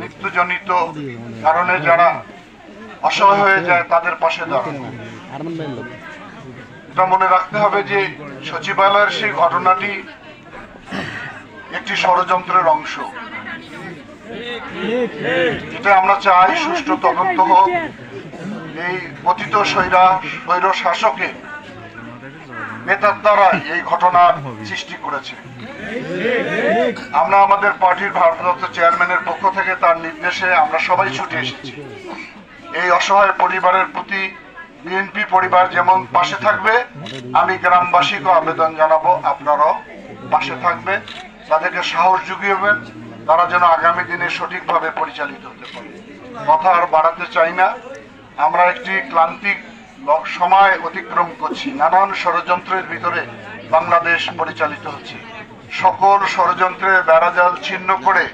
মৃত্যুজনিত কারণে যারা অসহায় হয়ে যায়, তাদের পাশে এটা মনে রাখতে হবে যে সচিবালয়ের সেই ঘটনাটি একটি ষড়যন্ত্রের অংশ। যেটা আমরা চাই সুষ্ঠু তদন্ত হোক। এই পতিত স্বৈরা স্বৈর শাসকে নেতার দ্বারা এই ঘটনার সৃষ্টি করেছে। আমরা আমাদের পার্টির ভারপ্রাপ্ত চেয়ারম্যানের পক্ষ থেকে তার নির্দেশে আমরা সবাই ছুটে এসেছি। এই অসহায় পরিবারের প্রতি বিএনপি পরিবার যেমন পাশে থাকবে, আমি গ্রামবাসীকে আবেদন জানাব, আপনারাও পাশে থাকবেন তাদেরকে সাহস জুগিয়েবেন, তারা যেন আগামী দিনে সঠিকভাবে পরিচালিত হতে পারে। কথা আর বাড়াতে চাই না। আমরা একটি ক্লান্তিক সময় অতিক্রম করছি। নানান ষড়যন্ত্রের ভিতরে বাংলাদেশ পরিচালিত হচ্ছে। সকল ষড়যন্ত্রের বেড়াজাল ছিন্ন করে